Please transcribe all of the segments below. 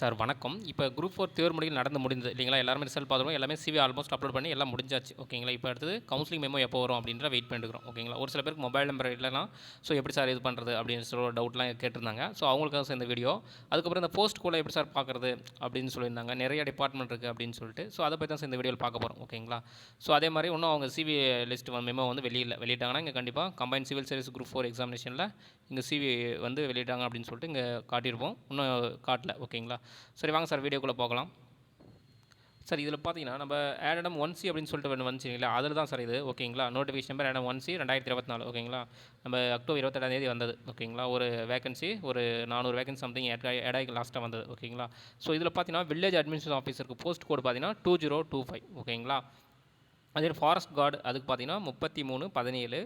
Sir வணக்கம். இப்போ group four தேர்வு முடிவு நடந்து முடிந்தது இல்லைங்களா? எல்லாருமே ரிசல்ட் பார்த்துருவோம் எல்லாமே சிவி ஆல்மோஸ்ட் அப்லோட் பண்ணி எல்லாம் முடிஞ்சாச்சு. ஓகேங்களா? இப்போ அடுத்தது கவுன்சிலிங் மெமோ எப்போ வரும் அப்படின்ற வெயிட் பண்ணிட்டுருக்கோம் ஓகேங்களா? ஒரு சில பேருக்கு மொபைல் நம்பர் இல்லைனா ஸோ எப்படி சார் இது பண்ணுறது அப்படின்னு சொல்ல டவுட்லாம் கேட்டிருந்தாங்க. ஸோ அவங்களுக்காக சேர்ந்த வீடியோ அதுக்கப்புறம் இந்த போஸ்ட் கூட எப்படி சார் பார்க்குறது அப்படின்னு சொல்லியிருந்தாங்க. நிறைய டிபார்ட்மெண்ட் இருக்குது அப்படின்னு சொல்லிட்டு. ஸோ அதை பற்றி தான் இந்த வீடியோவில் பார்க்க போகிறோம் ஓகேங்களா? ஸோ அதே மாதிரி இன்னும் அவங்க சிவி லிஸ்ட் மெமோ வந்து வெளியில் வெளியிட்டாங்கன்னா இங்கே கண்டிப்பாக combine civil service group four எக்ஸாமினேஷனில் இங்கே சிவி வந்து வெளியிட்டாங்க அப்படின்னு சொல்லிட்டு இங்கே காட்டியிருப்போம். இன்னும் காட்டல. ஓகேங்களா? சரி வாங்க சார் வீடியோக்குள்ளே போகலாம். சார் இதில் பார்த்தீங்கன்னா நம்ம ஆடம் ஒன் சி அப்படின்னு சொல்லிட்டு ஒன்று வந்துச்சுங்களா அதில் தான் சார் இது. ஓகேங்களா நோட்டிஃபிகேஷன் நம்பர் ஆடம் ஒன் சி ரெண்டாயிரத்தி இருபத்தி நாலு. ஓகேங்களா நம்ம அக்டோபர் இருபத்தெட்டாம் தேதி வந்தது. ஓகேங்களா ஒரு வேகன்சி ஒரு நானூறு வேகன்சி சம்திங் எடாய்க்கு லாஸ்ட்டாக வந்தது. ஓகேங்களா ஸோ இதில் பார்த்தீங்கன்னா வில்லேஜ் அட்மினிஸ்ட்ரேஷன் ஆஃபீஸருக்கு போஸ்ட் கோட் பார்த்தீங்கன்னா டூ ஜீரோ டூ ஃபைவ் ஓகேங்களா அதே ஃபாரஸ்ட் கார்டு அதுக்கு பார்த்தீங்கன்னா முப்பத்தி மூணு பதினேழு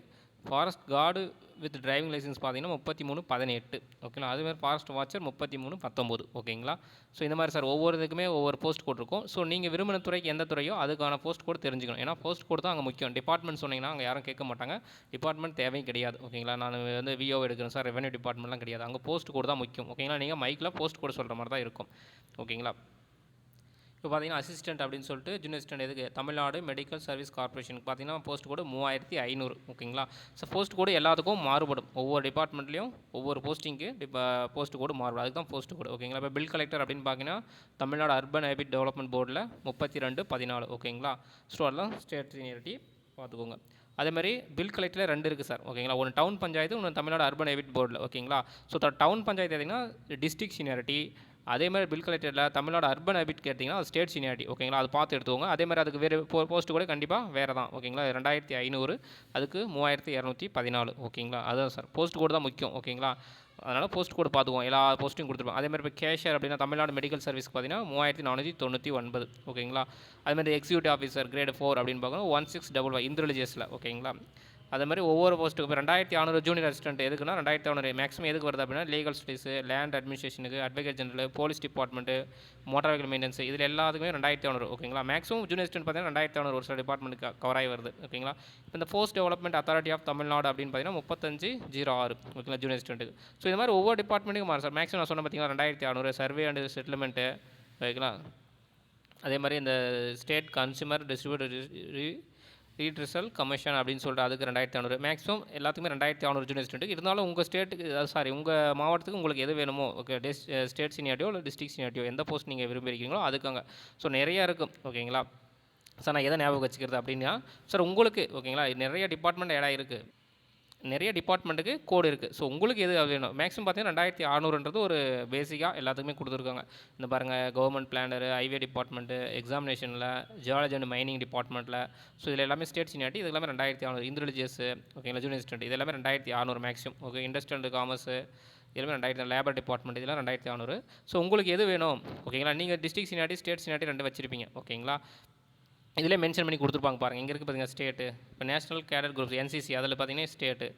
forest guard with driving licence பார்த்தீங்கன்னா முப்பத்தி மூணு பதினெட்டு. ஓகேங்களா அதுமாதிரி ஃபாரஸ்ட் வாட்சர் முப்பத்தி மூணு பத்தொம்போது. ஓகேங்களா ஸோ இந்த மாதிரி சார் ஒவ்வொரு இதுக்குமே ஒவ்வொரு போஸ்ட் கோட் இருக்கும் ஸோ நீங்கள் விரும்பின துறைக்கு எந்த துறையோ அதுக்கான போஸ்ட் கோட் தெரிஞ்சுக்கணும். ஏன்னா போஸ்ட் கோட் தான் அங்கே முக்கியம். டிபார்ட்மெண்ட் சொன்னீங்கன்னா அங்கே யாரும் கேட்க மாட்டாங்க. டிபார்ட்மெண்ட் தேவையும் கிடையாது. ஓகேங்களா நான் வந்து விஓ எடுக்கிறேன் சார். ரெவன்யூ டிபார்ட்மெண்ட்லாம் கிடையாது. அங்கே போஸ்ட் கோட் தான் முக்கியம். ஓகேங்களா நீங்கள் மைக்கில் போஸ்ட் கோட் சொல்கிற மாதிரி தான் இருக்கும். ஓகேங்களா இப்போ பார்த்தீங்கன்னா அசிஸ்டன்ட் அப்படின்னு சொல்லிட்டு ஜூனியர் அசிஸ்டன்ட் எதுக்கு? தமிழ்நாடு மெடிக்கல் சர்வீஸ் கார்பரேஷனுக்கு பார்த்தீங்கன்னா போஸ்ட் கோடு மூவாயிரத்தி ஐநூறு ஓகேங்களா? ஸோ போஸ்ட் கோடு எல்லாத்துக்கும் மாறுபடும். ஒவ்வொரு டிபார்ட்மெண்ட்லேயும் ஒவ்வொரு போஸ்டிங்க்கு இப்போ போஸ்ட் கோடு மாறுபடும். அதுக்கு தான் போஸ்ட் கோடு ஓகேங்களா? இப்போ பில் கலெக்டர் அப்படின்னு பார்த்தீங்கன்னா தமிழ்நாடு அர்பன் ஹேபிட் டெவலப்மெண்ட் போர்டில் முப்பத்தி ரெண்டு பதினாலு ஓகேங்களா? ஸோ அதெல்லாம் ஸ்டேட் சீனியரிட்டி பார்த்துக்கோங்க. அதே மாதிரி பில் கலெக்டரில் ரெண்டு இருக்குது சார் ஓகேங்களா? ஒன்று டவுன் பஞ்சாயத்து ஒன்று தமிழ்நாடு அர்பன் ஹேபிட் போர்டில் ஓகேங்களா? ஸோ டவுன் பஞ்சாயத்து பார்த்தீங்கன்னா டிஸ்ட்ரிக்ட் சீனியாரிட்டி அதே மாதிரி பில் கலெக்டரில் தமிழ்நாடு அர்பன் ஹேபிட் கேட்டிங்கன்னா அது ஸ்டேட் சீனியாரிட்டி ஓகேங்களா அது பார்த்து எடுத்துக்கோங்க. அதே மாதிரி அதுக்கு வேறு போ போஸ்ட் கூட கண்டிப்பாக வேறு தான் ஓகேங்களா ரெண்டாயிரத்தி ஐநூறு அதுக்கு மூவாயிரத்தி இரநூத்தி பதினாலு. ஓகேங்களா அதுதான் சார் போஸ்ட் கோடு தான் முக்கியம். ஓகேங்களா அதனால் போஸ்ட் கோடு பார்த்துக்குவோம். எல்லா போஸ்ட்டும் கொடுத்துருப்போம். அதே மாதிரி இப்போ கேஷியர் அப்படின்னா தமிழ்நாடு மெடிக்கல் சர்வீஸ் பார்த்தீங்கன்னா மூவாயிரத்தி நானூற்றி தொண்ணூற்றி ஒன்பது. ஓகேங்களா அதே மாதிரி எக்ஸிக்யூட்டிவ் ஆஃபீஸர் கிரேட் ஃபோர் அப்படின்னு பார்க்கணும். ஒன் சிக்ஸ் டபுள் ஃபைவ் இந்திரலிஜியஸில் ஓகேங்களா அதே மாதிரி ஒவ்வொரு போஸ்ட்டுக்கு இப்போ ரெண்டாயிரத்தி ஐநூறு ஜூனியர் அசிஸ்டன்ட் எதுக்குன்னா ரெண்டாயிரத்தி ஐநூறு மேக்ஸிமம் எதுக்கு வருது அப்படின்னா legal studies land அட்மினிஸ்ட்ரேஷனுக்கு advocate general police department motor vehicle maintenance இதில் எல்லாத்துக்குமே ரெண்டாயிரத்தி ஐநூறு ஓகேங்களா மேக்ஸிமம் ஜூனியர் அசிஸ்டன்ட் பார்த்தீங்கன்னா ரெண்டாயிரத்தி ஐநூறு ஒரு சில டிபார்ட்மெண்ட்டுக்கு கவர் ஆகி வருது ஓகேங்களா இப்போ இந்த post development authority of Tamil Nadu அப்படின்னு பார்த்தீங்கன்னா முப்பத்தஞ்சு ஜீரோ ஆறு ஓகேங்களா ஜூனியர் அசிஸ்டன்ட்டுக்கு ஸோ இந்த மாதிரி ஒவ்வொரு டிபார்ட்மெண்ட்டுக்கும் மாறும் சார் மேக்ஸிமம் நான் சொன்ன பார்த்தீங்கன்னா ரெண்டாயிரத்தி ஐநூறு சர்வே அண்ட் செட்டில்மெண்ட்டு ஓகேங்களா அதே மாதிரி இந்த state consumer distributor read result commission அப்படின்னு சொல்லிட்டு அதுக்கு ரெண்டாயிரத்தி ஐநூறு. மேக்ஸிமம் எல்லாத்துக்குமே ரெண்டாயிரத்தி ஐநூறு ஜூனியர் ஸ்டூடெண்ட் இருந்தாலும் உங்கள் ஸ்டேட்டுக்கு சாரி உங்கள் மாவட்டத்துக்கு உங்களுக்கு எது வேணுமோ ஓகே டெஸ் ஸ்டேட் சீனியாரிட்டியோ இல்லை டிஸ்ட்ரிக்ட் சீனியாரிட்டியோ எந்த போஸ்ட் நீங்கள் விரும்பியிருக்கீங்களோ அதுக்காங்க. ஸோ நிறையா இருக்கும் ஓகேங்களா சார் நான் எதை ஞாபகம் வச்சுக்கிறது அப்படின்னா சார் உங்களுக்கு ஓகேங்களா நிறைய டிபார்ட்மெண்ட் இடம் இருக்குது நிறைய டிபார்ட்மெண்ட்டுக்கு கோடு இருக்குது ஸோ உங்களுக்கு எது வேணும்? மேக்ஸிமம் பார்த்தீங்கன்னா ரெண்டாயிரத்தி அறநூறுன்றது ஒரு பேசிக்காக எல்லாத்துக்குமே கொடுத்துருக்காங்க. இந்த பாருங்கள் கவர்மெண்ட் பிளானரு ஐவே டிபார்ட்மெண்ட்டு எக்ஸாமினேஷனில் ஜியாலஜி அண்ட் மைனிங் டிபார்ட்மெண்ட்டில் ஸோ இதில் எல்லாமே ஸ்டேட் சீனியாரிட்டி இது எல்லாமே ரெண்டாயிரத்தி அறநூறு. இந்திரலிஜியஸ் ஓகேங்களா ஜூனியர் ஸ்டூடெண்ட் இது எல்லாமே ரெண்டாயிரத்தி அறநூறு maximum okay industrial and commerce எல்லாமே ரெண்டாயிரத்தி லேபர் டிபார்ட்மெண்ட் இதெல்லாம் ரெண்டாயிரத்தி அறநூறு. ஸோ உங்களுக்கு எது வேணும்? ஓகேங்களா நீங்கள் டிஸ்ட்ரிக் சீனியாரிட்டி ஸ்டேட் சீனியாரிட்டி ரெண்டு வச்சிருப்பீங்க ஓகேங்களா இதிலே மென்ஷன் பண்ணி கொடுத்துருப்பாங்க பாருங்கள் இங்கே இருக்குது பார்த்தீங்கன்னா ஸ்டேட்டு இப்போ நேஷனல் கேடர் குரூப்ஸ் என்சிசி அதில் பார்த்தீங்கன்னா state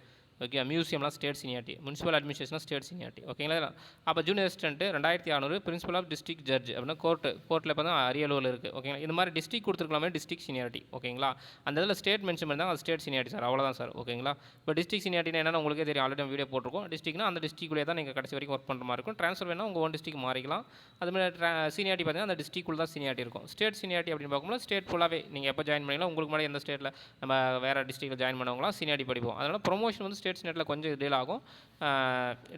okay மியூசியம்லாம் state seniority municipal administration state seniority ஓகேங்களா அப்போ ஜூனியர் அசிஸ்டன்ட்டு ரெண்டாயிரத்தி அறநூறு பிரின்சிபல் ஆஃப் டிஸ்ட்ரிக் ஜட்ஜ் அப்படின்னா கோர்ட்டு கோர்ட்டில் இப்போ தான் அரியலூரில் இருக்குது ஓகேங்களா இந்த மாதிரி டிஸ்ட்ரிக் கொடுத்துருக்கலாமே டிஸ்ட்ரிக் சீனியாரிட்டி ஓகேங்களா அந்த இதில் ஸ்டேட் மென்ஷன் பண்ணி அது ஸ்டேட் சீனியாரிட்டி சார் அவ்வளோதான் சார் ஓகேங்களா இப்போ டிஸ்ட்ரிக் சீனியாரிட்டினா என்னென்னு உங்களுக்கே தெரியும். ஆல்ரெடி வீடியோ போட்டிருக்கோம். டிஸ்ட்ரிக்னா அந்த டிஸ்ட்ரிக்லேயே தான் நீங்கள் கடைசி வரைக்கும் ஒர்க் பண்ணுற மாதிரி இருக்கும். ட்ரான்ஸ்ஃபர் வேணால் உங்கள் ஓன் டிஸ்ட்ரிக் மாறிக்கலாம். அதுமாதிரி சீனியாரிட்டி பார்த்தீங்கன்னா அந்த டிஸ்ட்ரிக்குள்ள தான் சீனியாரிட்டி இருக்கும். ஸ்டேட் சீனியாரிட்டி அப்படின்னு பார்க்கும்போது ஸ்டேட் ஃபுல்லாகவே நீங்கள் எப்போ ஜாயின் பண்ணிங்களோ உங்களுக்கு மேலே எந்த ஸ்டேட்டில் நம்ம வேறு டிஸ்ட்ரிக்ட்டில் ஜாயின் பண்ணவங்களாம் சீனியாரிட்டி படிப்போம். அதனால் ப்ரொமோஷன் வந்து ஸ்டேட்ஸ் நெட்டில் கொஞ்சம் டிலே ஆகும்.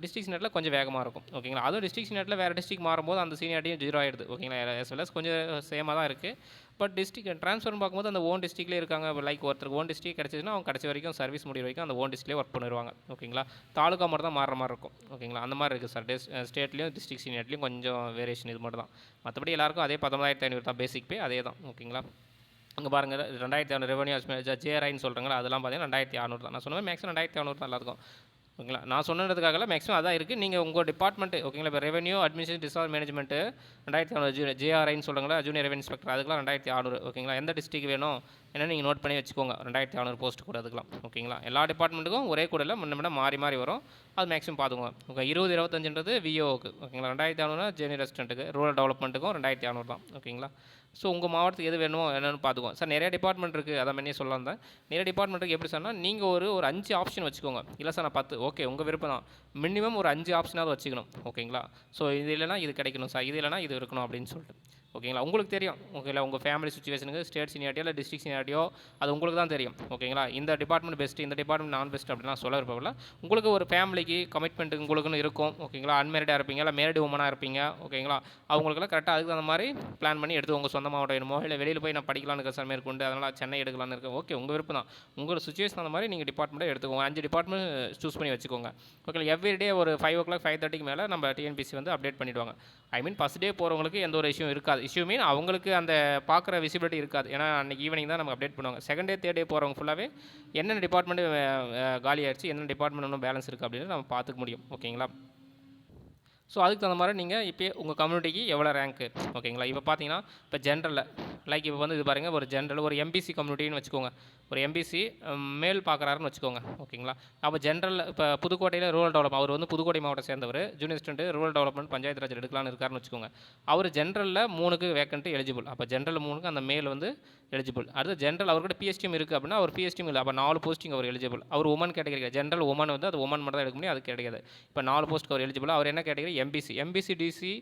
டிஸ்ட்ரிக்ஸ் நெட்டில் கொஞ்சம் வேகமாக இருக்கும். ஓகேங்களா? அதுவும் டிஸ்ட்ரிக் நெட்டில் வேறு டிஸ்ட்ரிக் மாறும்போது அந்த சீனியாரிட்டியும் ஜீரோ ஆகிடுது ஓகேங்களா? எஸ் வெல் கொஞ்சம் சேமாக தான் இருக்குது பட் டிஸ்ட்ரிக் ட்ரான்ஸ்ஃபர்னு பார்க்கும்போது அந்த ஓன் டிஸ்ட்ரிக்லேயே இருக்காங்க. லைக் ஒருத்தருக்கு ஓன் டிஸ்ட்ரிக் கிடச்சிதுன்னா அவங்க கடைசி வரைக்கும் சர்வீஸ் முடிவு வரைக்கும் அந்த ஓன் டிஸ்ட்ரிக்லேயே ஒர்க் பண்ணிடுவாங்க. ஓகேங்களா? தாலுக்கா மட்டும் தான் மாறுற மாதிரி இருக்கும். ஓகேங்களா? அந்த மாதிரி இருக்குது சார் டெஸ் ஸ்டேட்லேயும் டிஸ்ட்ரிக் சீனியர்ட்லேயும் கொஞ்சம் வேரியேஷன் இது மட்டும் தான். மற்றபடி எல்லாருக்கும் அதே பத்தொம்பதாயிரத்தி ஐநூறு தான் பேசிக் பே அதே தான். ஓகேங்களா? அங்கே பாருங்கள் ரெண்டாயிரத்தி ஐநூறு ரெவன்யூ ஜேஆர்ஐன்னு சொல்கிறாங்களா அதெல்லாம் பார்த்தீங்கன்னா ரெண்டாயிரத்தி அறநூறு தான். நான் சொன்ன மேக்ஸிமம் ரெண்டாயிரத்தி அறநூறு தான் எல்லாத்துக்கும். ஓகேங்களா? நான் சொன்னதுக்காக மேக்ஸிமம் அதான் இருக்குது நீங்கள் உங்கள் டிபார்ட்மெண்ட்டு ஓகேங்களா? இப்போ ரெவன்யூ அட்மினிஸ்ட்ரேஷன் டிசார் மேனேஜ்மெண்ட்டு ரெண்டாயிரத்தி அறநூறு ஜூ ஜேஆர்ஐன்னு சொல்லுங்களா ஜூனியர் ரெவன்யூ இன்ஸ்பெக்டர் அதுக்கெலாம் ரெண்டாயிரத்தி அறநூறு ஓகேங்களா? எந்த டிஸ்ட்ரிக் வேணும் என்ன நீங்கள் நோட் பண்ணி வச்சுக்கோங்க. ரெண்டாயிரத்தி நானூறு போஸ்ட் கூட அதுக்கெலாம் ஓகேங்களா? எல்லா டிபார்ட்மெண்ட்டுக்கும் ஒரே கூட இல்லை முன்ன முன்ன மாறி மாறி வரும். அது மேக்ஸிமம் பார்த்துக்கோங்க ஓகே இருபது இருபத்தஞ்சுன்றது விஓக்கு ஓகேங்களா? ரெண்டாயிரத்தி ஐநூறுனா ஜெனி ரெஸ்டண்ட்டுக்கு ரூரல் டெவலப்மெண்ட்டுக்கும் ரெண்டாயிரத்தி ஐநூறு தான் ஓகேங்களா? ஸோ உங்கள் மாவட்டத்துக்கு எது வேணுமோ என்னென்னு பார்த்துக்கோங்க. சார் நிறைய டிபார்ட்மெண்ட் இருக்குது அதை மாதிரியே சொல்லலாம் தான். நிறைய டிபார்ட்மெண்ட்டுக்கு எப்படி சொன்னால் நீங்கள் ஒரு ஒரு அஞ்சு ஆப்ஷன் வச்சுக்கோங்க. இல்லை சார் நான் பத்து. ஓகே உங்கள் விருப்பம் தான். மினிமம் ஒரு அஞ்சு ஆப்ஷனாவது வச்சுக்கணும். ஓகேங்களா? ஸோ இது இல்லைனா இது கிடைக்கணும் சார். இது இல்லைனா இது இருக்கணும் அப்படின்னு சொல்லிட்டு. ஓகேங்களா? உங்களுக்கு தெரியும். ஓகேங்களா? உங்கள் ஃபேமிலி சுச்சுவேஷனுக்கு ஸ்டேட் சீனியாரிட்டியோ இல்லை டிஸ்ட்ரிக்ட் சீனியாரிட்டியோ அது உங்களுக்கு தான் தெரியும். ஓகேங்களா? இந்த டிபார்ட்மெண்ட் பெஸ்ட்டு இந்த டிபார்ட்மெண்ட் நான் பெஸ்ட் அப்படிலாம் சொல்ல இருப்பதில்ல உங்களுக்கு ஒரு ஃபேமிலிக்கு கமிட்மெண்ட் உங்களுக்குன்னு இருக்கும். ஓகேங்களா? அன்மேரிடாக இருப்பீங்க இல்லை மேரிடு உமனாக இருப்பீங்க. ஓகேங்களா? அவங்களுக்குலாம் கரெக்டாக அதுக்கு தகுந்த மாதிரி பிளான் பண்ணி எடுத்து உங்கள் சொந்த மாவட்டம் வேணுமோ இல்லை வெளியில் போய் நான் படிக்கலாம்னு இருக்க சார் மேற்கொண்டு அதனால் சென்னை எடுக்கலாம்னு இருக்கேன். ஓகே உங்கள் விருப்பம் தான். உங்கள் சுச்சுவேஷன் அந்த மாதிரி நீங்கள் டிபார்ட்மெண்ட்டை எடுத்துக்கோங்க. அஞ்சு டிபார்ட்மெண்ட் சூஸ் பண்ணி வச்சுக்கோங்க. ஓகே எவ்ரிடே ஒரு ஃபைவ் ஓ கிளாக் ஃபைவ் தேர்ட்டிக்கு மேலே நம்ம டிஎன்பிசி வந்து அப்டேட் பண்ணிவிடுவாங்க ஐ மீன் ஃபஸ்ட் டே போகிறவங்களுக்கு எந்த ஒரு இஷ்யூ இருக்காது. இஷ்யூ மீன் அவங்களுக்கு அந்த பார்க்குற விசிபிலிட்டி இருக்காது. ஏன்னா அன்றைக்கி ஈவினிங் தான் நம்ம அப்டேட் பண்ணுவாங்க. செகண்ட் டே தேர்ட் டே போகிறவங்க ஃபுல்லாகவே என்னென்ன டிபார்ட்மெண்ட் காலி ஆயிடுச்சு என்னென்ன டிபார்ட்மெண்ட் ஒன்றும் பேலன்ஸ் இருக்குது அப்படின்னு நம்ம பார்த்துக்க முடியும். ஓகேங்களா ஸோ அதுக்கு தகுந்த மாதிரி நீங்கள் இப்போ உங்கள் கம்யூனிட்டிக்கு எவ்வளோ ரேங்க்கு ஓகேங்களா இப்போ பார்த்தீங்கன்னா இப்போ ஜென்ரலில் லைக் இப்போ வந்து இது பாருங்கள் ஒரு ஜென்ரல் ஒரு எம்பிசி கம்யூனிட்டின்னு வச்சுக்கோங்க. ஒரு எம்பிசி மேல் பார்க்குறாருன்னு வச்சுக்கோங்க. ஓகேங்களா? அப்போ ஜென்ரல் இப்போ புதுக்கோட்டையில் ரூரல் டெவலப் அவர் வந்து புதுக்கோட்டை மாவட்டம் சேர்ந்தவர். Junior student rural development panchayat Raj எடுக்கலான்னு இருக்காருன்னு வச்சுக்கோங்க. அவர் ஜென்ரலில் மூணுக்கு வேக்கண்ட்டு எலிஜிபிள் அப்போ ஜென்ரல் மூணுக்கு அந்த மேல் வந்து எலிஜிபிள் அடுத்து ஜென்ரல் அவர்கிட்ட பிஎஸ்டிஎம் இருக்குது அப்படின்னா அவர் பிஎஸ்டிஎம் இல்லை. அப்போ நாலு போஸ்டிங் அவர் எலிஜிபிள் அவர் உமன் கேட்டகரி ஜென்ரல் உமன் வந்து அது உமன் மட்டும் தான் எடுக்க முடியும் அது கிடையாது. இப்போ நாலு போஸ்ட்டுக்கு அவர் எலிஜிபிள் அவர் என்ன கேட்டகரி எம்பிசி எம்பிசி டிசி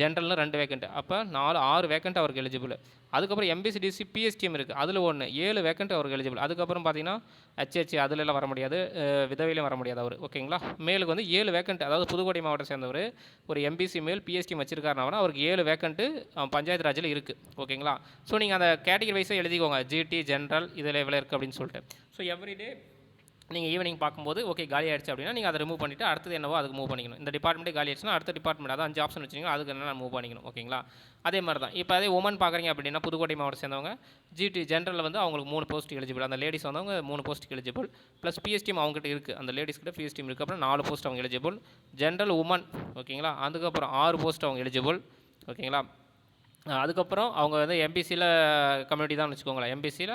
ஜென்ரல்னு ரெண்டு வேக்கண்ட் அப்போ நாலு ஆறு வேக்கண்ட் அவருக்கு எலிஜிபிள் அதுக்கப்புறம் எம்பிசி டிசி பிஎஸ்டிஎம் இருக்குது அதில் ஒன்று ஏழு வேக்கண்ட் அவருக்கு எலிஜிபிள் அதுக்கப்புறம் பார்த்தீங்கன்னா ஹச்ஹெச் அதிலெல்லாம் வர முடியாது. விதவையிலையும் வர முடியாது அவர். ஓகேங்களா? மேலுக்கு வந்து ஏழு வேக்கண்ட் அதாவது புதுக்கோட்டை மாவட்டம் சேர்ந்தவர். ஒரு எம்பிசி மேல் பிஎஸ்டி வச்சிருக்காருனா அவருக்கு ஏழு வேக்கண்ட்டு பஞ்சாயத்து ராஜில் இருக்குது ஓகேங்களா? ஸோ நீங்கள் அந்த கேட்டகரி வைஸாக எழுதிக்கோங்க. ஜிடி ஜென்ரல் இதில் எவ்வளோ இருக்குது அப்படின்னு சொல்லிட்டு. ஸோ எவ்ரிடே நீங்கள் ஈவினிங் பார்க்கும்போது ஓகே காலி ஆயிடுச்சு அப்படின்னா நீங்கள் அதை ரிமூவ் பண்ணிவிட்டு அடுத்தது என்னவோ அதுக்கு மூவ் பண்ணிக்கணும். இந்த டிபார்ட்மெண்ட்டே காலி ஆயிடுச்சுன்னா அடுத்த டிபார்ட்மெண்ட் அதான் அஞ்சு ஆப்ஷன் வச்சுக்கோங்க அதுக்கு என்ன மூவ் பண்ணிக்கணும் ஓகேங்களா அதே மாதிரி தான் இப்போ அதே உமன் பார்க்குறீங்க அப்படின்னா புதுக்கோட்டை மாவட்டம் சேர்ந்தவங்க ஜிடி ஜென்ரலில் வந்து அவங்களுக்கு மூணு போஸ்ட் எலிஜிபிள் அந்த லேடிஸ் வந்தவங்க மூணு போஸ்ட் எலிஜிபிள் ப்ளஸ் பிஎஸ்டிஎம் அவங்ககிட்ட இருக்குது அந்த லேடிஸ் கிட்ட பிஎஸ்டிஎம் இருக்குது அப்புறம் நாலு போஸ்ட் அவங்க எலிஜிபிள் ஜென்ரல் உமன் ஓகேங்களா அதுக்கப்புறம் ஆறு போஸ்ட் அவங்க எலிஜிபிள் ஓகேங்களா அதுக்கப்புறம் அவங்க வந்து எம்பிசியில் கம்யூனிட்டி தான் வச்சுக்கோங்களேன். எம்பிசியில்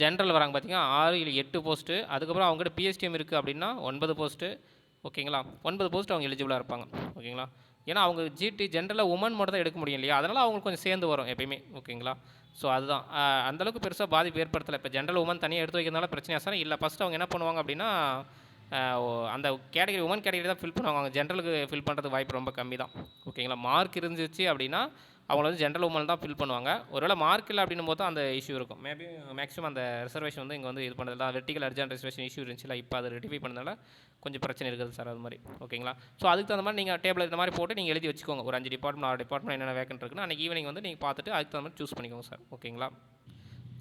ஜென்ரல் வராங்க பார்த்தீங்கன்னா ஆறு இல்லை எட்டு போஸ்ட்டு அதுக்கப்புறம் அவங்ககிட்ட பிஎஸ்டிஎம் இருக்குது அப்படின்னா ஒன்பது போஸ்ட்டு ஓகேங்களா ஒன்பது போஸ்ட் அவங்க எலிஜிபிளாக இருப்பாங்க. ஓகேங்களா ஏன்னா அவங்க ஜிடி ஜென்ரலாக உமன் மட்டும் தான் எடுக்க முடியும் இல்லையா? அதனால் அவங்களுக்கு கொஞ்சம் சேர்ந்து வரும் எப்பயுமே. ஓகேங்களா ஸோ அதுதான். அந்தளவுக்கு பெருசாக பாதிப்பு ஏற்படுத்தலை. இப்போ ஜென்ரல் உமன் தனியாக எடுத்து வைக்கிறதுனால பிரச்சனை சார்? இல்லை ஃபஸ்ட்டு அவங்க என்ன பண்ணுவாங்க அப்படின்னா அந்த கேட்டகரி உமன் கேட்டகரி தான் ஃபில் பண்ணுவாங்க. அவங்க ஜென்ரலுக்கு ஃபில் பண்ணுறதுக்கு வாய்ப்பு ரொம்ப கம்மி தான். ஓகேங்களா மார்க் இருந்துச்சு அப்படின்னா அவங்கள வந்து ஜென்ரல் உமன் தான் ஃபில் பண்ணுவாங்க. ஒருவேளை மார்க் இல்லை அப்படின்னும் போது அந்த இஷ்யூ இருக்கும். மேபி மேக்ஸிமம் அந்த ரிசர்வேஷன் வந்து இங்கே வந்து இது பண்ணுறதுல வெர்டிகல் அர்ஜென்ட் ரிசர்வேஷன் இஷ்யூ இருந்துச்சுல இப்போ அதை ரெட்டிஃபை பண்ணதால கொஞ்சம் பிரச்சனை இருக்குது சார் அது மாதிரி. ஓகேங்களா ஸோ அதுக்கு தகுந்த மாதிரி நீங்கள் டேபிள் இந்த மாதிரி போட்டு நீங்கள் எழுதி வச்சுக்கோங்க. ஒரு அஞ்சு டிபார்ட்மெண்ட் ஆறு டிபார்ட்மெண்ட் என்னென்ன வேக்கன்ட் இருக்குன்னு அன்றைக்கி ஈவினிங் வந்து நீங்கள் பார்த்துட்டு அதுக்கு தகுந்த மாதிரி சூஸ் பண்ணிக்கோங்க சார் ஓகேங்களா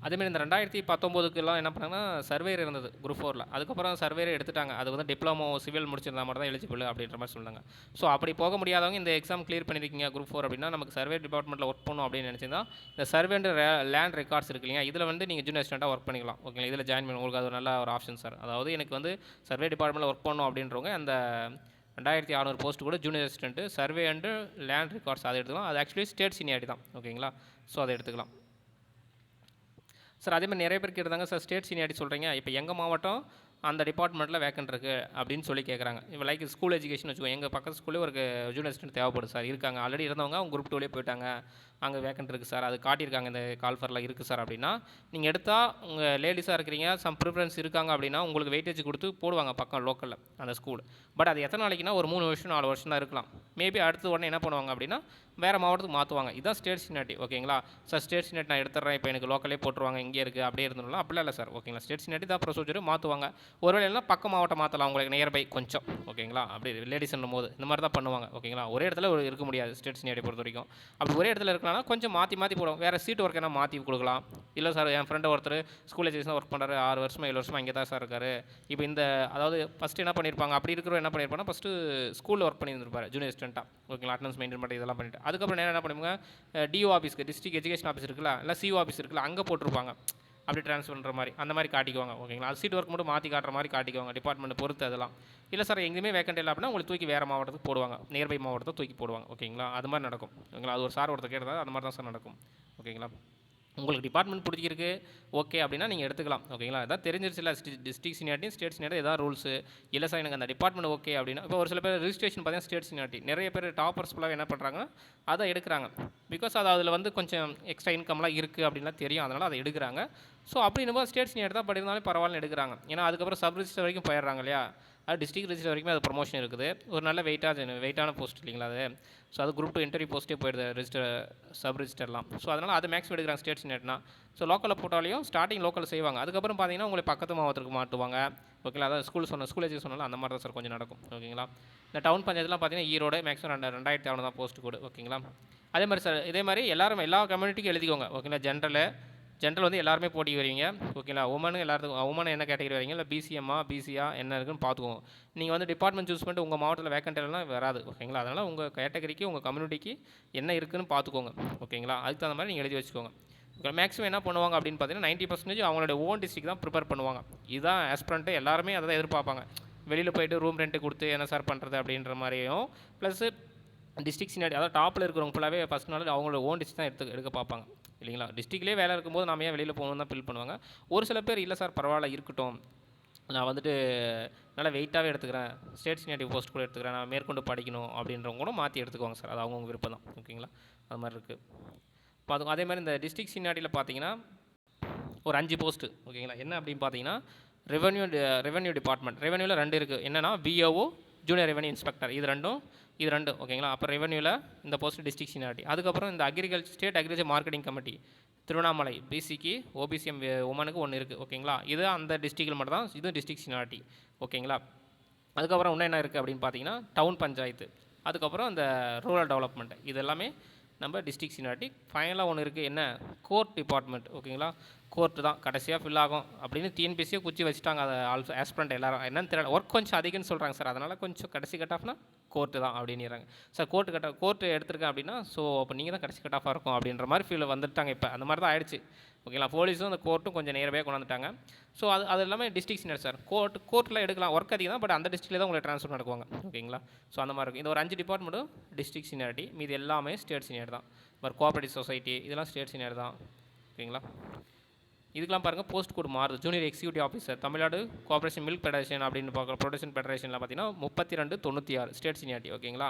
அதேமாரி இந்த ரெண்டாயிரத்தி பத்தொம்போதுக்குலாம் என்ன பண்ணாங்கன்னா சர்வேர் இருந்தது குரூப் ஃபோரில் அதுக்கப்புறம் சர்வேர் எடுத்துட்டாங்க. அது வந்து டிப்ளமோ சிவில் முடிச்சிருந்தா மட்டும் தான் எலிஜிபிள் அப்படின்ற மாதிரி சொன்னாங்க. ஸோ அப்படி போக முடியாதவங்க இந்த எக்ஸாம் கிளியர் பண்ணியிருக்கீங்க குரூப் ஃபோர் அப்படின்னா நமக்கு சர்வே டிபார்ட்மெண்ட்டில் ஒர்க் பண்ணணும் அப்படின்னு நினச்சிருந்தா இந்த சர்வேண்ட் லேண்ட் ரெக்கார்ட்ஸ் இருக்கு இல்லையா இதில் வந்து நீங்கள் ஜூனியர் ஸ்டூடெண்ட்டாக ஒர்க் பண்ணிக்கலாம். ஓகேங்களா இதில் ஜாயின் பண்ணி. உங்களுக்கு அது நல்ல ஒரு ஆப்ஷன் சார் அதாவது எனக்கு வந்து சர்வே டிபார்ட்மெண்ட்டில் ஒர்க் பண்ணணும் அப்படின்றவங்க அந்த ரெண்டாயிரத்தி அறநூறு போஸ்ட் கூட junior assistant survey and land records அதை எடுத்துக்கலாம். அது ஆக்சுவலி ஸ்டேட் சீனியாரிட்டி தான். ஓகேங்களா ஸோ அதை எடுத்துக்கலாம். சார் அதே மாதிரி நிறைய பேர் கேட்டாங்க சார் ஸ்டேட் சீனியாரிட்டி சொல்கிறீங்க இப்போ எங்கள் மாவட்டம் அந்த டிபார்ட்மெண்ட்டில் வேக்கன்ட் இருக்குது அப்படின்னு சொல்லி கேட்குறாங்க இப்போ லைக் ஸ்கூல் எஜுகேஷன் வச்சுக்கோ எங்கள் பக்கத்து ஸ்கூலே ஒரு ஜூனியர் ஸ்டூடெண்ட் தேவைப்படும் சார். இருக்காங்க. ஆல்ரெடி இருந்தவங்க அவங்க குரூப் டூலேயே போயிட்டாங்க. அங்கே வேக்கன்ட் இருக்குது சார் அது காட்டியிருக்காங்க இந்த கால்ஃபரில் இருக்குது சார் அப்படின்னா நீங்கள் எடுத்தால் உங்கள் லேடிஸாக இருக்கிறீங்க சம் ப்ரிஃபரன்ஸ் இருக்காங்க அப்படின்னா உங்களுக்கு வெயிட்டேஜ் கொடுத்து போடுவாங்க பக்கம் லோக்கலில் அந்த ஸ்கூல் பட் அது எத்தனை நாளைக்குன்னா ஒரு மூணு வருஷம் நாலு வருஷம் தான் இருக்கலாம். மேபி அடுத்த உடனே என்ன பண்ணுவாங்க அப்படின்னா வேறு மாவட்டத்துக்கு மாற்றுவாங்க இதுதான் ஸ்டேட் சீனியாரிட்டி ஓகேங்களா சார் ஸ்டேட் சீனியாரிட்டி நான் எடுத்துறேன். இப்போ எனக்கு லோக்கலே போட்டுருவாங்க இங்கே இருக்குது அப்படியே இருந்தாலும் அப்படிலாம் இல்லை சார் ஓகேங்களா ஸ்டேட் சீனியாரிட்டி தான் ப்ரொசீஜர் மாற்றுவாங்க ஒருவேளை இல்லைனா பக்க மாவட்டம் மாற்றலாம் உங்களுக்கு நியர்பை கொஞ்சம் ஓகேங்களா அப்படி லேடிஸ்ன்னும் போது இந்த மாதிரி தான் பண்ணுவாங்க ஓகேங்களா ஒரே இடத்துல ஒரு இருக்க முடியாது ஸ்டேட் சீனியாரிட்டி பொறுத்த வரைக்கும் அப்படி ஒரே இடத்துல இருக்கலாம் இருக்கலாம்னா கொஞ்சம் மாற்றி மாற்றி போடுவோம். வேறு சீட் ஒர்க் என்ன மாற்றி கொடுக்கலாம். இல்லை சார் என் ஃப்ரெண்டு ஒருத்தர் ஸ்கூல் எஜுகேஷன் ஒர்க் பண்ணுறாரு ஆறு வருஷமாக ஏழு வருஷமாக இங்கே தான் சார் இருக்காரு. இப்போ இந்த அதாவது ஃபஸ்ட்டு என்ன பண்ணியிருப்பாங்க அப்படி இருக்கிறவங்க என்ன பண்ணியிருப்பாங்கன்னா ஃபஸ்ட்டு ஸ்கூலில் ஒர்க் பண்ணியிருந்திருப்பாரு ஜூனியர் ஸ்டூடெண்ட்டாக ஓகேங்களா அட்டனன்ஸ் மெயின்டைன் பண்ணி இதெல்லாம் பண்ணிட்டு. அதுக்கப்புறம் நேரா என்ன பண்ணுவாங்க? டிஓ ஆஃபீஸ்க்கு டிஸ்ட்ரிக்ட் எஜுகேஷன் ஆஃபீஸ் இருக்குல்ல? இல்லை சிஓ ஆஃபீஸ் இருக்குல்ல? அங்கே போட்டிருப்பாங்க. அப்படி ட்ரான்ஸ்ஃபர் பண்ணுற மாதிரி அந்த மாதிரி காட்டிக்குவாங்க ஓகேங்களா? அது சீட் ஒர்க் மட்டும் மாற்றி காட்டுற மாதிரி காட்டிக்குவாங்க டிபார்ட்மெண்ட் பொறுத்து அதெல்லாம். இல்லை சார் எங்கேயுமே வேக்கண்ட் இல்லை அப்படின்னா உங்களுக்கு தூக்கி வேறு மாவட்டத்துக்கு போடுவாங்க. நியர்பை மாவட்டத்தை தூக்கி போடுவாங்க ஓகேங்களா? அது மாதிரி நடக்கும் ஓகேங்களா? அது ஒரு சார் ஒருத்தர் கேட்டதாக அந்த மாதிரி தான் சார் நடக்கும் ஓகேங்களா? உங்களுக்கு டிபார்ட்மெண்ட் பிடிச்சிருக்கு ஓகே அப்படின்னா நீங்கள் எடுத்துக்கலாம் ஓகேங்களா அதான் தெரிஞ்சிருச்சுல டிஸ்ட்ரிக் சீனியாரிட்டி ஸ்டேட் சீனியாரிட்டி ஏதாவது ரூல்ஸு இல்லை சார் எனக்கு அந்த டிபார்ட்மெண்ட் ஓகே அப்படின்னா இப்போ ஒரு சில பேர் ரிஜிஸ்ட்ரேஷன் பார்த்தீங்கன்னா ஸ்டேட் சீனியாரிட்டி நிறைய பேர் டாப்பர்ஸ் ஃபுல்லாக என்ன பண்ணுறாங்க அதை எடுக்கிறாங்க. பிகாஸ் அது அதில் வந்து கொஞ்சம் எக்ஸ்ட்ரா இன்கம்லாம் இருக்குது அப்படின்லாம் தெரியும் அதனால் அதை எடுக்கிறாங்க. ஸோ அப்படின்னும் போது ஸ்டேட் சீனியர் தான் படிஇருந்தாலும் பரவாயில்ல எடுக்கிறாங்க. ஏன்னா அதுக்கப்புறம் சப் ரிஜிஸ்டர் வரைக்கும் போயிடுறாங்க இல்லையா? அது டிஸ்ட்ரிக்ட் ரிஜிஸ்டர் வரைக்கும் அது ப்ரொமோஷன் இருக்குது. ஒரு நல்ல வெயிட்டாக வெயிட்டான போஸ்ட் இல்லைங்களா அது? ஸோ அது குரூப் டூ இன்டர்வியூ போஸ்ட்டே போயிடுது ரிஜிஸ்டர் சப் ரிஜிஸ்டர்லாம் ஸோ அதனால் அது மேக்ஸ் எடுக்கிறாங்க ஸ்டேட்ஸ் நெட்னா ஸோ லோக்கலில் போட்டாலையும் ஸ்டார்டிங் லோக்கல் செய்வாங்க. அதுக்கப்புறம் பார்த்தீங்கன்னா உங்களை பக்கத்து மாவட்டத்துக்கு மாட்டுவாங்க ஓகேங்களா அதாவது ஸ்கூல் சொன்ன ஸ்கூல் ஏஜ் சொன்னாலும் அந்த மாதிரி தான் சார் கொஞ்சம் நடக்கும். ஓகேங்களா இந்த டவுன் பஞ்சாயத்துலாம் பார்த்தீங்கன்னா ஈரோடு மேக்ஸிமம் ரெண்டு ரெண்டாயிரத்தி அவ்வளோ தான் போஸ்ட் கோடு ஓகேங்களா அதே மாதிரி சார் இதே மாதிரி எல்லாரும் எல்லா கம்யூனிட்டிக்கும் எழுதிக்கோங்க. ஓகேங்களா ஜென்ரலு ஜென்ரல் வந்து எல்லாருமே போட்டி வருவீங்க. ஓகேங்களா உமனு எல்லாத்துக்கும் உமன் என்ன கேட்டகரி வரீங்க இல்லை பிசிஎம்மா பிசியா என்ன இருக்குன்னு பார்த்துக்கோங்க நீங்கள் வந்து டிபார்ட்மெண்ட் சூஸ் பண்ணிட்டு உங்கள் மாவட்டத்தில் வேக்கண்டெல்லாம் வராது. ஓகேங்களா அதனால் உங்கள் கேட்டகரிக்கு உங்கள் கம்யூனிட்டிக்கு என்ன இருக்குன்னு பார்த்துக்கோங்க. ஓகேங்களா அதுக்கு தகுந்த மாதிரி நீங்கள் எழுதி வச்சுக்கோங்க. மேக்ஸிமம் என்ன பண்ணுவாங்க அப்படின்னு பார்த்தீங்கன்னா நைன்ட்டி பர்சன்டேஜ் அவங்களோட ஓன் டிஸ்ட்ரிக் தான் ப்ரிப்பேர் பண்ணுவாங்க. இதுதான் ஆஸ்பிரண்ட்டு எல்லாருமே அதை தான் எதிர்பார்ப்பாங்க. வெளியில் போயிட்டு ரூம் ரெண்ட்டு கொடுத்து என்ன சார் பண்ணுறது அப்படின்ற மாதிரியும். ப்ளஸ்ஸு டிஸ்ட்ரிக் சினாடி அதாவது டாப்பில் இருக்கிறவங்க ஃபுல்லாகவே ஃபஸ்ட் நாள் அவங்களோட ஓன் டிஸ்ட்ரிக் தான் எடுத்து எடுக்க பார்ப்பாங்க. இல்லைங்களா? டிஸ்ட்ரிக்ட்லேயே வேலை இருக்கும்போது நாம ஏன் வெளியில் போகணும் தான் ஃபில் பண்ணுவாங்க? ஒரு சில பேர் இல்லை சார் பரவாயில்ல இருக்கட்டும். நான் வந்துட்டு நல்லா வெயிட்டாகவே எடுத்துக்கிறேன். ஸ்டேட் சீனியாரிட்டி போஸ்ட் கூட எடுத்துக்கிறேன். நான் மேற்கொண்டு படிக்கணும் அப்படின்றவங்க கூட மாற்றி எடுத்துக்குவாங்க சார் அது அவங்கவுங்க விருப்பம் தான். ஓகேங்களா அது மாதிரி இருக்குது பார்த்துக்கோ அதே மாதிரி இந்த டிஸ்ட்ரிக்ட் சினியாரிட்டியில் பார்த்தீங்கன்னா ஒரு அஞ்சு போஸ்ட்டு ஓகேங்களா என்ன அப்படின்னு பார்த்தீங்கன்னா ரெவன்யூ ரெவன்யூ டிபார்ட்மெண்ட் ரெவன்யூவில் ரெண்டு இருக்குது என்னென்னா பிஓஓ ஜூனியர் ரெவன்யூ இன்ஸ்பெக்டர் இது ரெண்டும் இது ரெண்டும் ஓகேங்களா? அப்போ ரெவென்யூவில் இந்த போஸ்ட் டிஸ்ட்ரிக் சீனியாரிட்டி அதுக்கப்புறம் இந்த agriculture state agriculture marketing committee Tiruvannamalai பிசிக்கு ஓபிசிஎம் உமனுக்கு ஒன்று இருக்குது ஓகேங்களா? இது அந்த டிஸ்ட்ரிக்டில் மட்டும் தான் இதுவும் டிஸ்ட்ரிக் சீனியாரிட்டி ஓகேங்களா? அதுக்கப்புறம் இன்னும் என்ன இருக்குது அப்படின்னு பார்த்தீங்கன்னா டவுன் பஞ்சாயத்து. அதுக்கப்புறம் இந்த ரூரல் டெவலப்மெண்ட் இது எல்லாமே நம்ம டிஸ்ட்ரிக் சீனியாரிட்டி ஃபைனலாக ஒன்று இருக்குது என்ன? கோர்ட் டிபார்ட்மெண்ட் ஓகேங்களா? கோர்ட்டு தான் கடைசியாக ஃபில் ஆகும் அப்படின்னு டிஎன்பிசியே குச்சி வச்சுட்டாங்க அதை ஆல்சோ ஆஸ்பிரண்ட் எல்லாரும். என்னன்னு தெரியல ஒர்க் கொஞ்சம் அதிகம்னு சொல்கிறாங்க சார். அதனால் கொஞ்சம் கடைசி கட் ஆஃப்னா கோர்ட்டு தான் அப்படின்றாங்க சார் கோர்ட்டு கட்ட கோர்ட்டு எடுத்திருக்கேன் அப்படின்னா ஸோ அப்போ நீங்கள் தான் கடைசி கட் ஆஃபாக இருக்கும் அப்படின்ற மாதிரி ஃபீல் வந்துட்டாங்க இப்போ. அந்த மாதிரி தான் ஆயிடுச்சு. ஓகேங்களா போலீஸும் அந்த கோர்ட்டும் கொஞ்சம் நேரவே கொண்டாந்துட்டாங்க. ஸோ அது அது எல்லாமே டிஸ்ட்ரிக்ஸ் சீனியர் சார் கோர்ட் கோர்ட்டில் எடுக்கலாம். ஒர்க் அதிகம் தான் பட் அந்த டிஸ்ட்ரிக்டில் தான் உங்களை ட்ரான்ஸ்ஃபர் நடக்குவாங்க. ஓகேங்களா ஸோ அந்த மாதிரி இருக்கும். இந்த ஒரு அஞ்சு டிபார்ட்மெண்ட்டும் டிஸ்ட்ரிக்ட் சீனியாரிட்டி மீது எல்லாமே ஸ்டேட் சீனியர் தான். மாதிரி கோஆப்ரேட்டிவ் சொசைட்டி இதெல்லாம் ஸ்டேட் சீனியர் தான். ஓகேங்களா இதுக்கெல்லாம் பாருங்கள் போஸ்ட் கோட் மாறுது. Junior executive officer Tamil Nadu cooperation milk federation அப்படின்னு பார்க்குற ப்ரொடக்ஷன் ஃபெடரேஷனில் பார்த்தீங்கன்னா முப்பத்தி ரெண்டு தொண்ணூற்றி ஆறு ஸ்டேட் சீனியாரிட்டி ஓகேங்களா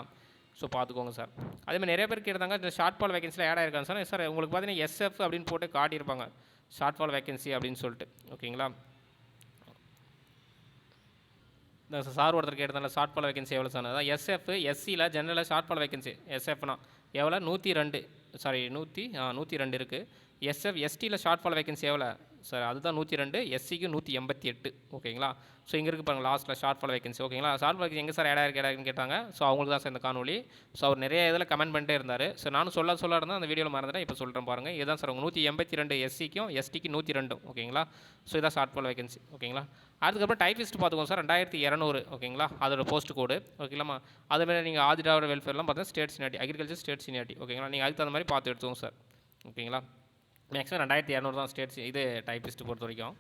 ஸோ பார்த்துக்கோங்க சார் அதே மாதிரி நிறைய பேர் கேட்டாங்க இந்த ஷார்ட் ஃபால் வேகன்சியில் ஆட் ஆயிருக்காங்க சார் சார் உங்களுக்கு பார்த்தீங்கன்னா எஸ்எஃப் அப்படின்னு போட்டு காட்டியிருப்பாங்க. ஷார்ட் ஃபால் வேகன்சி அப்படின்னு சொல்லிட்டு ஓகேங்களா இந்த சார் ஒருத்தர் கேட்டதால ஷார்ட் ஃபால் வேகன்சி எவ்வளோ சார் அதான் எஸ்எஃப் எஸ்சியில் ஜென்ரலாக ஷார்ட் ஃபால் வேகன்சி எஸ்எஃப்னா எவ்வளோ நூற்றி ரெண்டு சாரி நூற்றி நூற்றி ரெண்டு இருக்குது எஸ்எஃப் எஸ்டியில் ஷார்ட் ஃபால் வேகன்சி எவ்வளோ சார் அதுதான் நூற்றி ரெண்டு எஸ்சிக்கு நூற்றி எண்பத்தி எட்டு. ஓகேங்களா ஸோ இங்கே இருக்கு பாருங்கள் லாஸ்ட்டில் ஷார்ட் ஃபால் வேகன்சி ஓகேங்களா ஷார்ட் ஃபால் வேகன்சி எங்கே சார் ஆட் ஆயிருக்கு கேட்டாங்க. ஸோ அவங்களுக்கு தான் சார் இந்த காணொலி ஸோ அவர் நிறைய இதில் கமெண்ட் பண்ணிட்டே இருந்தார். ஸோ நானும் சொல்ல சொல்ல இருந்தால் அந்த வீடியோவில் மறந்துட்டேன். இப்போ சொல்கிறேன் பாருங்கள் இதுதான் சார் உங்கள் நூற்றி எண்பத்தி ரெண்டு எஸ்சிக்கும் எஸ்டிக்கு நூற்றி ரெண்டும் ஓகேங்களா ஸோ இதான் ஷார்ட் ஃபால் வேகன்சி ஓகேங்களா அதுக்கப்புறம் டைபிஸ்ட் பார்த்துக்கோங்க சார் ரெண்டாயிரத்தி இரநூறு. ஓகேங்களா அதோட போஸ்ட் கோடு ஓகேங்களாமா அதுமாதிரி நீங்கள் ஆதிடாவோட வெல்ஃபேர்லாம் பார்த்தா state seniority agriculture state seniority ஓகேங்களா நீங்கள் அதுக்கு தகுந்த மாதிரி பார்த்து எடுத்துக்கோங்க சார் ஓகேங்களா மேக்ஸிமம் ரெண்டாயிரத்தி இரநூறு தான் ஸ்டேட் இது டைப்பிஸ்ட்டு பொறுத்த வரைக்கும்.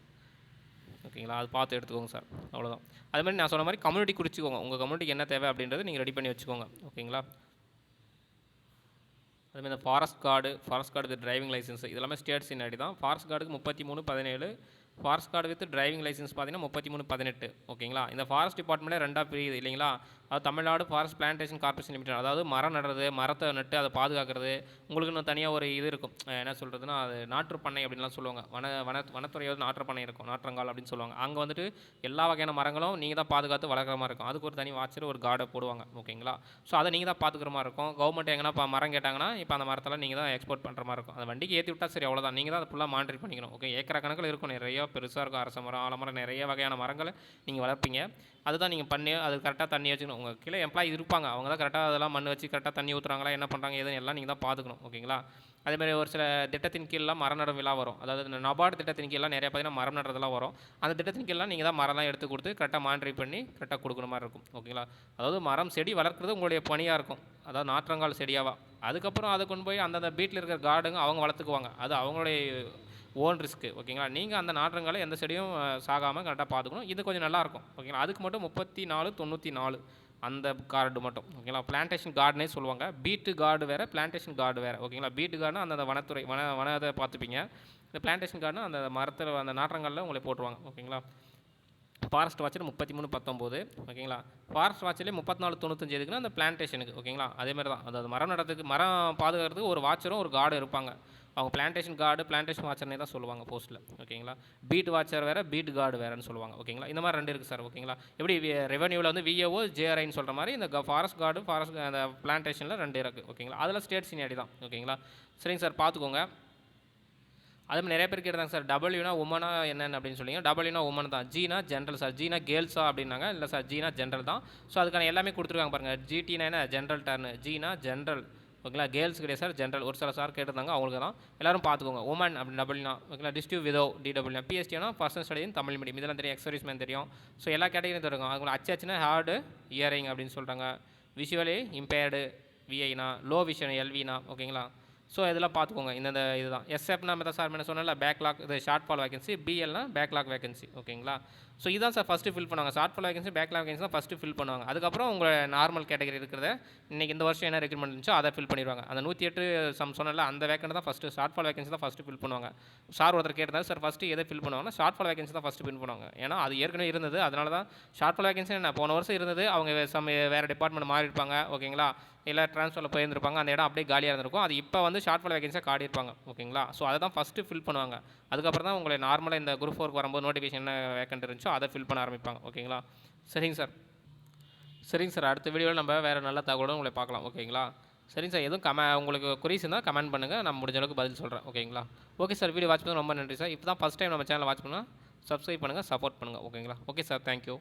ஓகேங்களா அது பார்த்து எடுத்துக்கோங்க சார் அவ்வளோதான் அது மாதிரி நான் சொன்ன மாதிரி கம்யூனிட்டி குறிச்சிக்கோங்க. உங்கள் கம்யூனிட்டிக்கு என்ன தேவை அப்படின்றத நீங்கள் ரெடி பண்ணி வச்சுக்கோங்க. ஓகேங்களா அதுமாதிரி இந்த forest guard forest guard with driving licence இதெல்லாமே ஸ்டேட் சீனாடி தான். ஃபாரஸ்ட் கார்டுக்கு முப்பத்தி மூணு பதினேழு. Forest guard with driving licence பார்த்தீங்கன்னா முப்பத்தி மூணு பதினெட்டு. ஓகேங்களா இந்த ஃபாரஸ்ட் டிபார்ட்மெண்ட்டே ரெண்டாக பிரியுது இல்லைங்களா? அது Tamil Nadu forest plantation corporation limited அதாவது மரம் நடுறது மரத்தை நட்டு அதை பாதுகாக்கிறது உங்களுக்குன்னு தனியாக ஒரு இது இருக்கும். என்ன சொல்கிறதுனா அது நாற்று பண்ணை அப்படின்லாம் சொல்லுவாங்க. வன வன வனத்துறையோட நாற்று பண்ணை இருக்கும் நாற்றங்கால் அப்படின்னு சொல்லுவாங்க. அங்கே வந்துட்டு எல்லா வகையான மரங்களும் நீங்கள் தான் பாதுகாத்து வளர்க்குற மாதிரி இருக்கும். அதுக்கு ஒரு தனி வாட்சர் ஒரு கார்டை போடுவாங்க ஓகேங்களா? ஸோ அதை நீங்கள் தான் பார்த்துக்கிற மாதிரி இருக்கும். கவர்மெண்ட் எங்கன்னா இப்போ மரம் கேட்டாங்கன்னா இப்போ அந்த மரத்தெல்லாம் நீங்கள் தான் எக்ஸ்போர்ட் பண்ணுற மாதிரி இருக்கும். அந்த வண்டிக்கு ஏற்றி விட்டா சரி அவ்வளோதான் நீங்கள் தான் அதை ஃபுல்லாக மானிட்டர் பண்ணிக்கணும் ஓகே ஏக்கர கணக்கில் இருக்கும். நிறைய பெருசாக இருக்கும் அரச மரம் ஆலமரம் நிறைய வகையான மரங்களை நீங்கள் வளர்ப்பீங்க. அதுதான் நீங்கள் பண்ணி அது கரெக்டாக தண்ணி வச்சுக்கணும். அவங்க கீழே எம்ப்ளாயி இருப்பாங்க. அவங்க தான் கரெக்டாக அதெல்லாம் மண் வச்சு கரெக்டாக தண்ணி ஊற்றுறாங்களா என்ன பண்ணுறாங்க எதுவும் எல்லாம் நீங்கள் தான் பார்த்துக்கணும். ஓகேங்களா? அதே மாதிரி ஒரு சில திட்டத்தின் கீழெலாம் மரம் நடும் விழா வரும். அதாவது இந்த நபார்டு திட்டத்தின் கீழெலாம் நிறைய பார்த்தீங்கன்னா மரம் நடுறதெல்லாம் வரும். அந்த திட்டத்தின் கீழெலாம் நீங்கள் தான் மரம்லாம் எடுத்து கொடுத்து கரெக்டாக மானிட்டரி பண்ணி கரெக்டாக கொடுக்குற மாதிரி இருக்கும். ஓகேங்களா? அதாவது மரம் செடி வளர்க்குறது உங்களுடைய பணியாக இருக்கும். அதாவது நாற்றங்கால் செடியாவா? அதுக்கப்புறம் அதை கொண்டு போய் அந்தந்த வீட்டில் இருக்கிற கார்டுங்க அவங்க வளர்த்துக்குவாங்க. அது அவங்களுடைய ஓன் ரிஸ்க்கு ஓகேங்களா? நீங்கள் அந்த நாற்றங்களை எந்த செடியும் சாகாமல் கரெக்டாக பார்த்துக்கணும். இது கொஞ்சம் நல்லாயிருக்கும் ஓகேங்களா? அதுக்கு மட்டும் முப்பத்தி நாலு தொண்ணூற்றி நாலு. அந்த கார்டு மட்டும் ஓகேங்களா பிளான்டேஷன் கார்டுனே சொல்லுவாங்க. பீட்டு கார்டு வேறு பிளான்டேஷன் கார்டு வேறு ஓகேங்களா பீட்டு கார்டுனா அந்த வனத்துறை வன வனத்தை பார்த்துப்பீங்க. இந்த பிளான்டேஷன் கார்டுனா அந்த மரத்தில் அந்த நாற்றங்களில் உங்களை போட்டுருவாங்க ஓகேங்களா ஃபாரஸ்ட் வாட்சில் முப்பத்தி மூணு பத்தொம்போது ஓகேங்களா ஃபாரஸ்ட் வாட்சிலே முப்பத்தி நாலு தொண்ணூத்தஞ்சு எதுக்குன்னா அந்த பிளான்டேஷனுக்கு ஓகேங்களா அதே மாதிரி தான். அதாவது மரம் நடத்துக்கு மரம் பாதுகாக்கிறதுக்கு ஒரு வாட்சரும் ஒரு கார்டு இருப்பாங்க. அவங்க பிளான்டேஷன் கார்டு பிளான்டேஷன் வாட்சர்னே தான் சொல்லுவாங்க போஸ்ட்டில் ஓகேங்களா? பீட் வாட்சர் வேறு பீட் கார்டு வேறுன்னு சொல்லுவாங்க. ஓகேங்களா? இந்த மாதிரி ரெண்டு இருக்குது சார் ஓகேங்களா? எப்படி ரெவன்யூவில் வந்து விஏஓ ஜேஆர்ஐன்னு சொல்கிற மாதிரி இந்த ஃபாரஸ்ட் கார்டு ஃபாரஸ்ட் அந்த பிளான்டேஷனில் ரெண்டு இருக்குது ஓகேங்களா? அதில் ஸ்டேட் சீனியாடி தான். ஓகேங்களா? சரிங்க சார் பார்த்துக்கோங்க. அதே மாதிரி நிறைய பேர் கேட்டாங்க சார் டபுள்யூனா உமனா என்னென்னு அப்படின்னு சொல்லிங்க. டபுள்யூனா உமன் தான். ஜீனா ஜென்ரல் சார் ஜீனா கேர்ள்ஸா அப்படின்னாங்க. இல்லை சார் ஜீனா ஜென்ரல் தான். ஸோ அதுக்கான எல்லாமே கொடுத்துருக்காங்க பாருங்கள் ஜிடினா என்ன? ஜென்ரல் டர்னு ஜீனா ஜென்ரல் ஓகேங்களா? கேர்ள்ஸ் கிடையாது சார் ஜென்ரல். ஒரு சில சார் கேட்டிருந்தாங்க அவங்களுக்கு தான். எல்லாரும் பார்த்துக்கோங்க. உமன் அப்படி டபுள்னா ஓகேங்களா? டிஸ்டியூ விதோ டிடபிள்யூ பிஎஸ்டினா பர்சனல் ஸ்டடின்னு தமிழ் மீடியம் இதெல்லாம் தெரியும் எக்ஸர்வீஸ்மேன் தெரியும். ஸோ எல்லா கேட்டகரியும் தெரியும். அவங்க அச்சாச்சுன்னா ஹார்டு இயரிங் அப்படின்னு சொல்கிறாங்க விஷுவலி இம்பேர்டு விஐனா லோ விஷன் எல்வினா ஓகேங்களா? ஸோ இதெல்லாம் பார்த்துக்கோங்க. இந்த இதுதான். எஸ்எஃப்னா மெத்தா சார் என்ன சொன்னால பேக்லாக் இது ஷார்ட் ஃபால் வேகன்சி பிஎல்னா பேக்லாக் வேகன்சி ஓகேங்களா? ஸோ இதான் சார் ஃபஸ்ட்டு ஃபில் பண்ணுவாங்க. Short fall vacancy backlog vacancy தான் ஃபஸ்ட்டு ஃபில் பண்ணுவாங்க. அதுக்கப்புறம் உங்கள் நார்மல் கேட்டகரி இருக்கிறத இன்றைக்கி இந்த வருஷம் என்ன ரெக்ரூட்மெண்ட் இருந்துச்சோ அதை ஃபில் பண்ணிடுவாங்க. அந்த நூற்றி எட்டு சம் சொன்னால அந்த வேக்கண்ட் தான் ஃபஸ்ட்டு ஷார்ட் ஃபால் வேகன்சி தான் ஃபஸ்ட்டு ஃபில் பண்ணுவாங்க. சார் ஒருத்தர் கேட்டார் சார் ஃபஸ்ட்டு எதை ஃபில் பண்ணுவாங்கன்னா ஷார்ட் ஃபால் வேகன்சி தான் ஃபஸ்ட்டு ஃபில் பண்ணுவாங்க. ஏன்னா அது ஏற்கனவே இருந்தது. அதனால தான் ஷார்ட் ஃபால் வேகன்சி என்ன போன வருஷம் இருந்தது. அவங்க சம் வேறு டிபார்ட்மெண்ட் மாறி இருப்பாங்க ஓகேங்களா? இல்லை ட்ரான்ஸ்ஃபரில் போயிருந்திருப்பாங்க. அந்த இடம் அப்படியே காலியாக இருந்திருக்கும். அது இப்போ வந்து ஷார்ட் ஃபால் வேகன்ஸாக காட்டியிருப்பாங்க. ஓகேங்களா? ஸோ அதை தான் ஃபஸ்ட்டு ஃபில் பண்ணுவாங்க. அதுக்கப்புறம் தான் உங்களை நார்மலாக இந்த குரூப் ஃபோருக்கு வரும்போது நோட்டிஃபிகேஷன் என்ன வேக்கண்ட் இருந்துச்சோ அதை ஃபில் பண்ண ஆரம்பிப்பாங்க. ஓகேங்களா? சரிங்க சார் சரிங்க சார் அடுத்த வீடியோவில் நம்ம வேறு நல்ல தகவலும் உங்களை பார்க்கலாம். ஓகேங்களா? சரிங்க சார் எதுவும் கம உங்களுக்கு குறிஸ் இருந்தால் கமெண்ட் பண்ணுங்கள் நான் முடிஞ்ச அளவுக்கு பதில் சொல்கிறேன் ஓகேங்களா? ஓகே சார் வீடியோ வாட்ச் பண்ண ரொம்ப நன்றி சார் இப்போ தான் ஃபஸ்ட் டைம் நம்ம சேனலை வாட்ச் பண்ணால் சப்ஸ்கிரைப் பண்ணுங்கள் சப்போர்ட் பண்ணுங்கள் ஓகேங்களா? Okay sir thank you